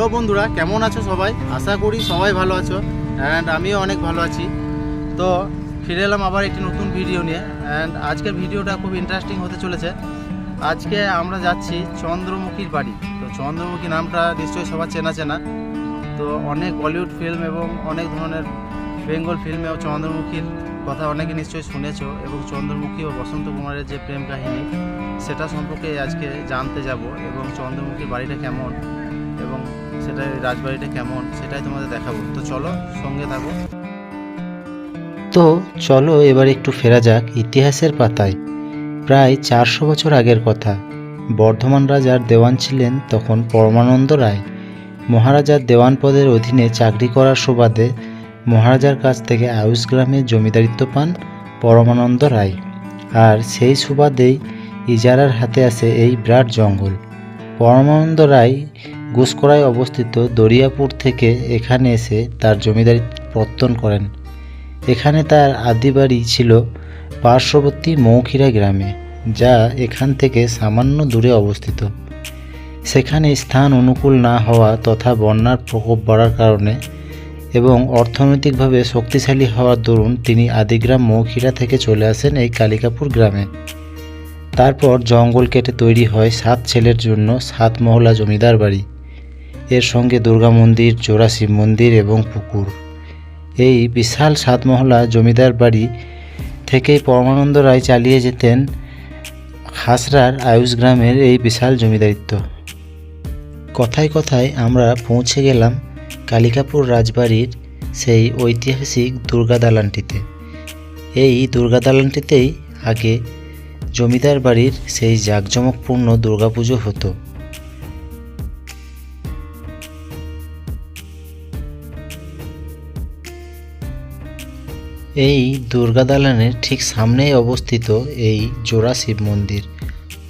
Hello বন্ধুরা, কেমন আছো সবাই? আশা করি সবাই ভালো আছো অ্যান্ড আমিও অনেক ভালো আছি। তো ফিরে এলাম আবার একটি নতুন ভিডিও নিয়ে অ্যান্ড আজকের ভিডিওটা খুব ইন্টারেস্টিং হতে চলেছে। আজকে আমরা যাচ্ছি চন্দ্রমুখীর বাড়ি। তো চন্দ্রমুখী নামটা নিশ্চয়ই সবার চেনা চেনা। তো অনেক বলিউড ফিল্ম এবং অনেক ধরনের বেঙ্গল ফিল্মেও চন্দ্রমুখীর কথা অনেকে নিশ্চয়ই শুনেছ, এবং চন্দ্রমুখী ও বসন্ত কুমারের যে প্রেম কাহিনী, সেটা সম্পর্কে আজকে জানতে যাব, এবং চন্দ্রমুখীর বাড়িটা কেমন, এবং সেটা রাজবাড়িটা কেমন, সেটাই তোমাদের দেখাবো। তো চলো, সঙ্গে থাকো। তো চলো এবার একটু ফেরা যাক ইতিহাসের পাতায়। প্রায় চারশো বছর আগের কথা। বর্ধমান রাজার দেওয়ান ছিলেন তখন পরমানন্দ রায়। মহারাজার দেওয়ান পদের অধীনে চাকরি করার সুবাদে মহারাজার কাছ থেকে আয়ুষ গ্রামে জমিদারিত্ব পান পরমানন্দ রায়। আর সেই সুবাদেই ইজারার হাতে আসে এই বিরাট জঙ্গল। পরমানন্দ রায় গুসকরায় অবস্থিত দরিয়াপুর থেকে এখানে এসে তার জমিদারি প্রত্তন করেন। এখানে তার আদি বাড়ি ছিল পার্শ্ববর্তী মৌখিরা গ্রামে, যা এখান থেকে সামান্য দূরে অবস্থিত। সেখানে স্থান অনুকূল না হওয়া তথা বন্যার প্রকোপ বাড়ার কারণে এবং অর্থনৈতিকভাবে শক্তিশালী হওয়ার দরুন তিনি আদিগ্রাম মৌখিরা থেকে চলে আসেন এই কালিকাপুর গ্রামে। তারপর জঙ্গল কেটে তৈরি হয় সাত ছেলের জন্য সাত মহলা জমিদার বাড়ি। এর সঙ্গে দুর্গা মন্দির জোড়া শিব মন্দির এবং পুকুর। এই বিশাল সাতমহলা জমিদার বাড়ি থেকেই পরমানন্দ রায় চালিয়ে যেতেন হাসরার আয়ুষ গ্রামের এই বিশাল জমিদারিত্ব। কথায় কথায় আমরা পৌঁছে গেলাম কালিকাপুর রাজবাড়ির সেই ঐতিহাসিক দুর্গা দালানটিতে। এই দুর্গা দালানটিতেই আগে জমিদার বাড়ির সেই জাঁকজমকপূর্ণ দুর্গাপুজো হতো। এই দুর্গা দালানের ঠিক সামনেই অবস্থিত এই জোড়া শিব মন্দির।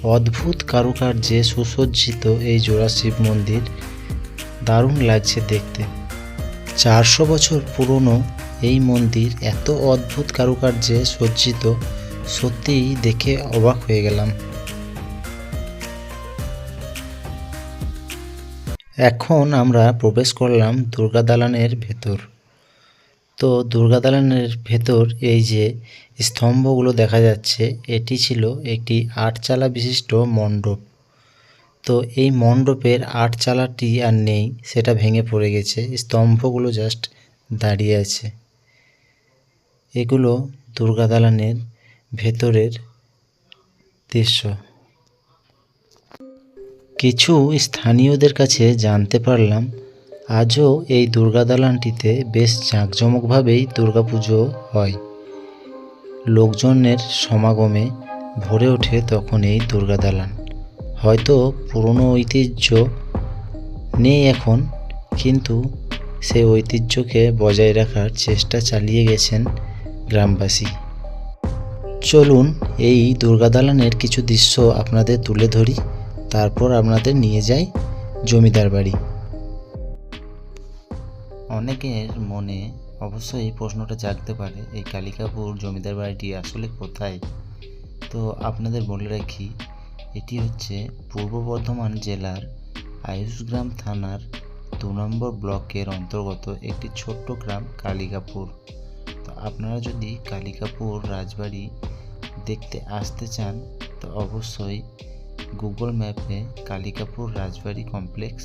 অদ্ভুত কারুকার্যে সুসজ্জিত এই জোড়া শিব মন্দির দারুণ লাগছে দেখতে। চারশো বছর পুরনো এই মন্দির এত অদ্ভুত কারুকার্যে সজ্জিত, সত্যিই দেখে অবাক হয়ে গেলাম। এখন আমরা প্রবেশ করলাম দুর্গা দালানের ভেতর। তো দুর্গা দালানের ভেতর এই যে স্তম্ভগুলো দেখা যাচ্ছে, এটি ছিল একটি আটচালা বিশিষ্ট মণ্ডপ। তো এই মণ্ডপের আটচালাটি আর নেই, সেটা ভেঙে পড়ে গেছে, স্তম্ভগুলো জাস্ট দাঁড়িয়ে আছে। এগুলো দুর্গা দালানের ভেতরের দৃশ্য। কিছু স্থানীয়দের কাছে জানতে পারলাম আজও এই দুর্গা দালানটিতে বেশ জাঁকজমকভাবেই দুর্গাপুজো হয়। লোকজনের সমাগমে ভরে ওঠে তখন এই দুর্গা দালান। হয়তো পুরনো ঐতিহ্য নেই এখন, কিন্তু সেই ঐতিহ্যকে বজায় রাখার চেষ্টা চালিয়ে গেছেন গ্রামবাসী। চলুন এই দুর্গা দালানের কিছু দৃশ্য আপনাদের তুলে ধরি, তারপর আপনাদের নিয়ে যাই জমিদার বাড়ি। অনেকের মনে অবশ্যই এই প্রশ্নটা জাগতে পারে, এই কালিকাপুর জমিদার বাড়িটি আসলে কোথায়? তো আপনাদের বলে রাখি, এটি হচ্ছে পূর্ব বর্ধমান জেলার আয়ুষগ্রাম থানার দু নম্বর ব্লকের অন্তর্গত একটি ছোট্ট গ্রাম কালিকাপুর। তো আপনারা যদি কালিকাপুর রাজবাড়ি দেখতে আসতে চান, তো অবশ্যই গুগল ম্যাপে কালিকাপুর রাজবাড়ি কমপ্লেক্স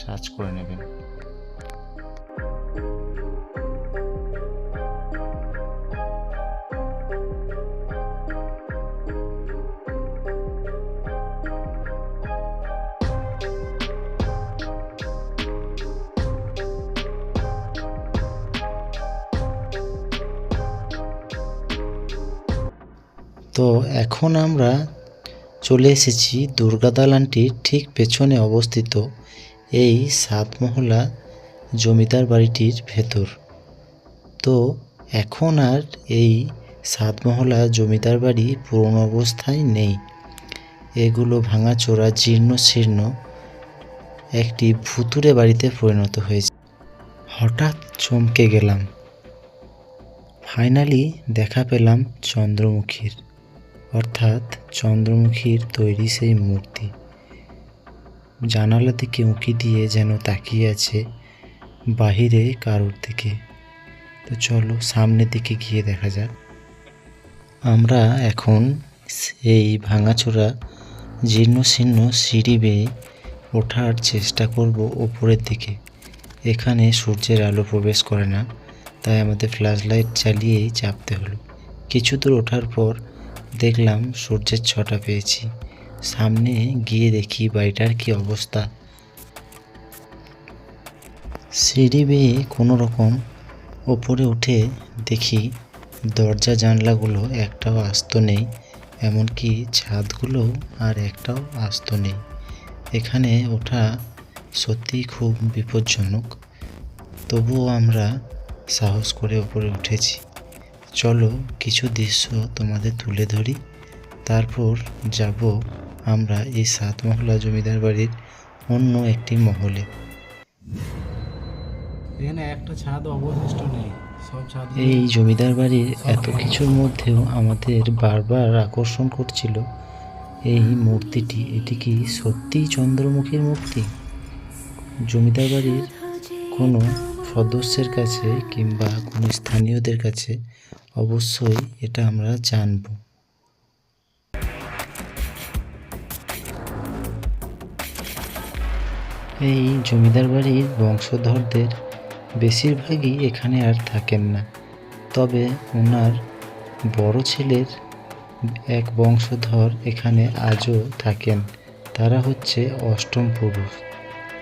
সার্চ করে নেবেন। তো এখন আমরা চলে এসেছি দুর্গা দালানটির ঠিক পেছনে অবস্থিত এই সাতমহলা জমিদার বাড়িটির ভেতর। তো এখন আর এই সাতমহলা জমিদার বাড়ি পুরনো অবস্থায় নেই। এগুলো ভাঙাচোরা জীর্ণ শীর্ণ একটি ভুতুরে বাড়িতে পরিণত হয়েছে। হঠাৎ চমকে গেলাম। ফাইনালি দেখা পেলাম চন্দ্রমুখীর। অর্থাৎ চন্দ্রমুখীর তৈরি সেই মূর্তি। জানালা দিকে উঁকি দিয়ে যেন তাকিয়ে আছে বাহিরে কারোর দিকে। তো চলো সামনের দিকে গিয়ে দেখা যাক। আমরা এখন সেই ভাঙাচোরা জীর্ণ শীর্ণ সিঁড়ি বেয়ে ওঠার চেষ্টা করব ওপরের দিকে। এখানে সূর্যের আলো প্রবেশ করে না, তাই আমাদের ফ্ল্যাশ লাইট চালিয়েই চাপতে হলো। কিছু দূর ওঠার পর দেখলাম সূর্যের ছটা পেয়েছি। সামনে গিয়ে দেখি বাড়িটার কি অবস্থা। সিঁড়ি বেয়ে কোনো রকম ওপরে উঠে দেখি দরজা জানলাগুলো একটাও আস্ত নেই, এমনকি ছাদগুলো আর একটাও আস্ত নেই। এখানে ওঠা সত্যিই খুব বিপজ্জনক, তবুও আমরা সাহস করে ওপরে উঠেছি। চলো কিছু দৃশ্য তোমাদের তুলে ধরি। তারপর যাব আমরা এই সাত মহলা জমিদার বাড়ির অন্য একটি মহলে। এখানে একটা ছাদ অবশিষ্ট নেই এই জমিদার বাড়ির এত কিছুর মধ্যেও আমাদের বারবার আকর্ষণ করছিল। এই মূর্তিটি এটি কি সত্যিই চন্দ্রমুখীর মূর্তি? জমিদার বাড়ির কোনো সদস্যের কাছে কিংবা কোনো স্থানীয়দের কাছে অবশ্যই এটা আমরা জানব। এই জমিদার বাড়ির বংশধরদের বেশিরভাগই এখানে আর থাকেন না। তবে ওনার বড় ছেলের এক বংশধর এখানে আজও থাকেন। তারা হচ্ছে অষ্টম পুরুষ।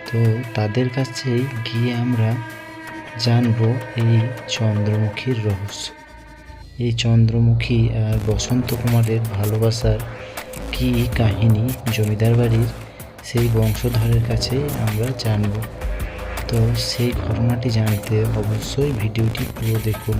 তো তাদের কাছেই গিয়ে আমরা জানব এই চন্দ্রমুখীর রহস্য। এই চন্দ্রমুখী আর বসন্ত কুমারের ভালোবাসার কি কাহিনী জমিদার বাড়ির সেই বংশধরের কাছে আমরা জানব। তো সেই ঘটনাটি জানতে অবশ্যই ভিডিওটি পুরো দেখুন।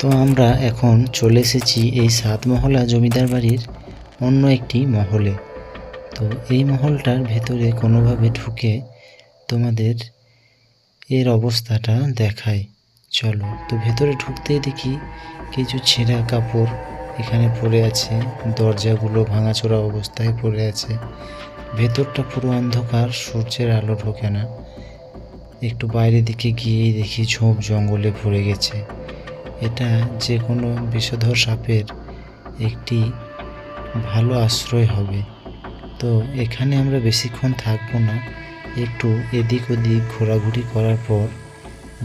তো আমরা এখন চলে এসেছি এই সাতমহলা জমিদার বাড়ির অন্য একটি মহলে। তো এই মহলটার ভেতরে কোনোভাবে ঢুকে তোমাদের এর অবস্থাটা দেখাই। চলো, তো ভেতরে ঢুকতেই দেখি কিছু ছেঁড়া কাপড় এখানে পড়ে আছে, দরজাগুলো ভাঙাচোরা অবস্থায় পড়ে আছে। ভেতরটা পুরো অন্ধকার, সূর্যের আলো ঢোকে না। একটু বাইরের দিকে গিয়েই দেখি ঝোপ জঙ্গলে ভরে গেছে। এটা যে কোনো বিষধর সাপের একটি ভালো আশ্রয় হবে। তো এখানে আমরা বেশিক্ষণ থাকব না, একটু এদিক ওদিক ঘোরাঘুরি করার পর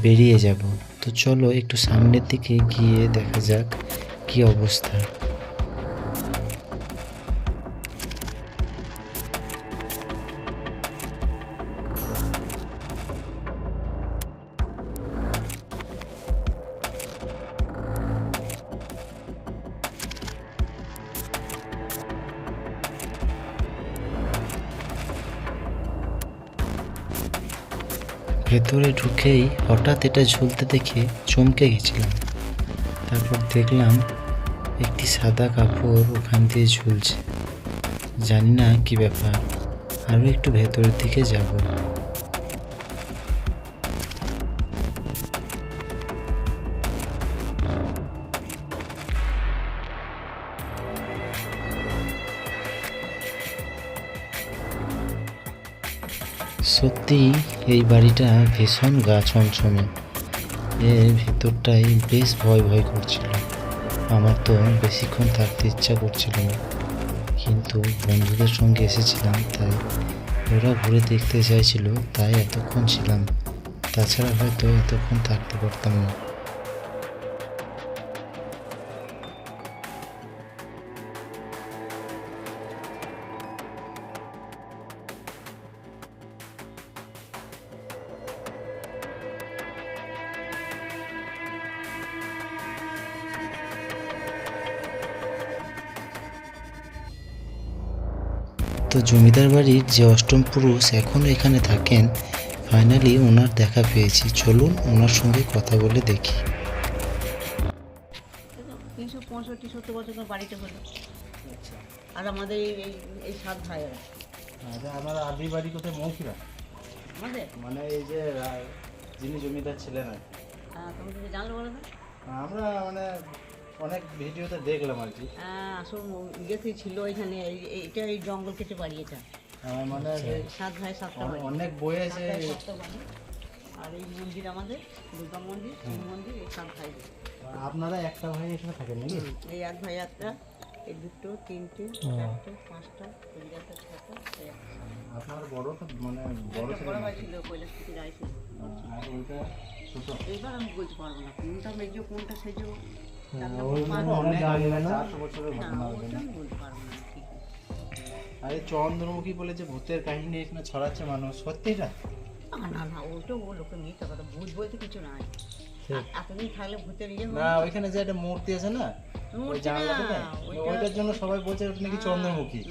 বেরিয়ে যাব। তো চলো একটু সামনের দিকে গিয়ে দেখা যাক কি অবস্থা। ভেতরে ঢুকেই হঠাৎ এটা ঝুলতে দেখে চমকে গেছিলাম। তারপর দেখলাম একটি সাদা কাপড় ওখান দিয়ে ঝুলছে। জানি না কি ব্যাপার আরও একটু ভেতরের দিকে যাব। সত্যি, এই বাড়িটা ভীষণ গা ছমছমে। এর ভেতরটাই বেশ ভয় ভয় করছিল। আমার তো বেশিক্ষণ থাকতে ইচ্ছা করছিল না। কিন্তু বন্ধুদের সঙ্গে এসেছিলাম, তাই ওরা ঘুরে দেখতে চাইছিল, তাই এতক্ষণ ছিলাম। তাছাড়া হয়তো এতক্ষণ থাকতে পারতাম না। তো জমিদার বাড়ির যে অষ্টম পুরুষ এখনও এখানে থাকেন ফাইনালি ওনার দেখা পেয়েছি। চলুন ওনার সঙ্গে কথা বলে দেখি। তিনশো পঁয়ষট্টি সত্তর বছর বাড়িতে হলো। আর আমাদের এই এই এই সাত ভাইয়েরা। আচ্ছা আমার আদি বাড়ি কোথায়? মৌখিরা? আমাদের? মানে এই যে যিনি জমিদার ছিলেন আর কি। তুমি তুমি জানলো বলো না আমরা মানে অনেক ভিডিওতে দেখলাম আর কি। হ্যাঁ, আসল ইয়েতে ছিল এখানে এইটা এই জঙ্গল কেটে বাড়ি এটা। আহ, মানে যে- সাত ভাই সাতটা অনেক বই আছে। আর এই মন্দির আমাদের দুর্গা মন্দির শিব মন্দির এই সাত ভাই। আপনারা একটা ভাই এখানে থাকেন নাকি? এই এক ভাই একটা এই দুটো তিনটে চারটে পাঁচটা একটা ছটা আপনার বড় মানে বড় ছিল বড় ভাই ছিল কৈলাস থেকে যাইছিল আর ওইটা ছোট। এইবার আমি বলতে পারব না কোনটা মেজো কোনটা সেজো। অনেক আগে চারশো বছরের ঘটনা হবে না। আমি বলতে পারব না ঠিক আর চন্দ্রমুখী বলে যে ভূতের কাহিনী এখানে ছড়াচ্ছে মানুষ সত্যি এটা না না না ওটা ও লোকে মিথ্যা কথা ভূত বলতে কিছু নাই। এতদিন থাকলে ভূতের ইয়ে না ওইখানে যে একটা মূর্তি আছে না না, ওইটার জন্য সবাই বলছে ওটা নাকি চন্দ্রমুখী।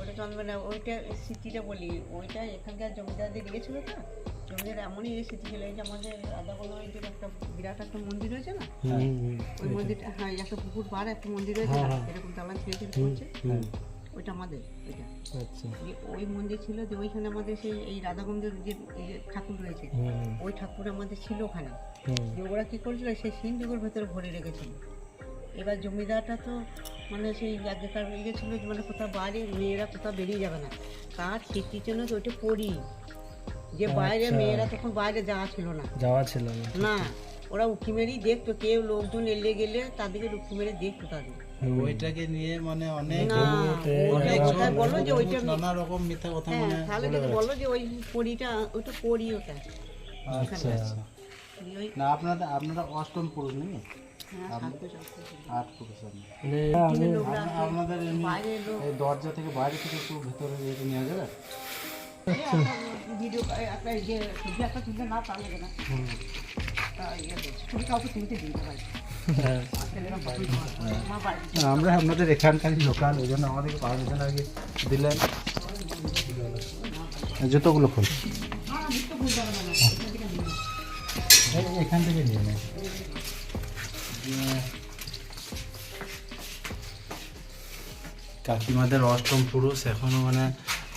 ওটা ওইটা স্মৃতিটা বলি ওইটা এখানকার জমিদারদের দিয়েছিল তো? এমনই ছিল যে আমাদের রাধা বল্লভীদের একটা বিরাট একটা মন্দির হয়েছে না? ওই মন্দিরটা হ্যাঁ একটা পুকুর পাড় একটা মন্দির এরকম দালান ছেড়ে ছেড়ে করছে ওইটা আমাদের ওইটা। দিয়ে ওই মন্দির ছিল যে ওইখানে আমাদের সেই এই রাধাগঞ্জের যে ঠাকুর রয়েছে ওই ঠাকুর আমাদের ছিল ওখানে। যে ওরা কি করেছিল সেই সিন্ধুকের ভেতরে ভরে রেখেছিল। এবার জমিদারটা তো মানে সেই আগেকার ইয়ে ছিল মানে কোথাও বাইরে মেয়েরা কোথাও বেরিয়ে যাবে না। তার স্মৃতির জন্য তো ওইটা পড়ি যে বাইরে মেয়েরা তখন বাইরে যাওয়া ছিল না। যাওয়া ছিল না। না ওরা উঁকি মেরেই দেখতো কেউ লোকজন এলে গেলে তাদেরকে উঁকি মেরে দেখতো তাদের। ওইটাকে নিয়ে মানে অনেক অনেক বলো যে ওইটা নানা রকম মিথ্যা কথা হ্যাঁ মানে তাহলে যদি বলো যে ওই পরিটা ওইটা পরি ওটা। আচ্ছা। আচ্ছা না আপনারা আপনারা অষ্টম পুরুষ নাকি? হ্যাঁ মানে আপনাদের এই দরজা থেকে বাইরে থেকে একটু ভেতরে নেওয়া যাবে? ভিডিও একটা যে ছবি একটা তুলতে না পারলে না তা করছে। ছবি কাউকে তুলতে দিই না ভাই ছেলেরা বাড়ি আমার আপনাদের এখানকার লোকাল ওই জন্য আমাদেরকে পারমিশন আগে দিলেন। জুতোগুলো খোল এখান থেকে নিয়ে নেয় কাকিমাদের অষ্টম পুরুষ, এখনও মানে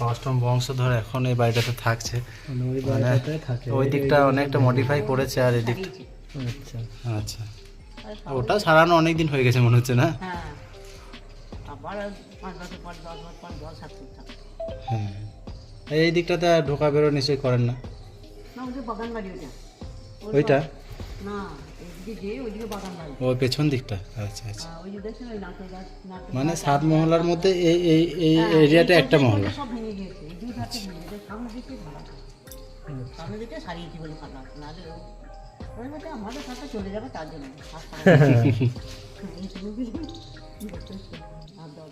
অষ্টম বংশধর এখন এই বাড়িটাতে থাকছে। মানে ওই মানে বাড়িটাতে থাকে। ওই দিকটা অনেকটা মডিফাই করেছে আর এই দিকটা আচ্ছা। আচ্ছা। ওটা সারানো অনেক দিন হয়ে গেছে মনে হচ্ছে না? হ্যাঁ। এই দিকটাতে আর ঢোকা বেরো নিশ্চয়ই করেন না। না ওদের বাগান বাড়ি ওটা ওর ওইটা? না। ওই পেছন দিকটা? আচ্ছা আচ্ছা। আহ, ওই যে দেখছেন ওই নারকেল গাছ নারকেল মানে সাত মহলার মধ্যে এই এই এই হ্যাঁ, এরিয়াটা একটা মহলা।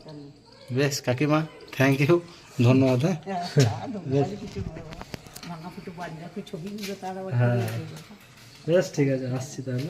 নেই। বেশ কাকিমা থ্যাংক ইউ ধন্যবাদ হ্যাঁ। হ্যাঁ, হ্যাঁ। ছবি। বেশ ঠিক আছে আসছি তাহলে।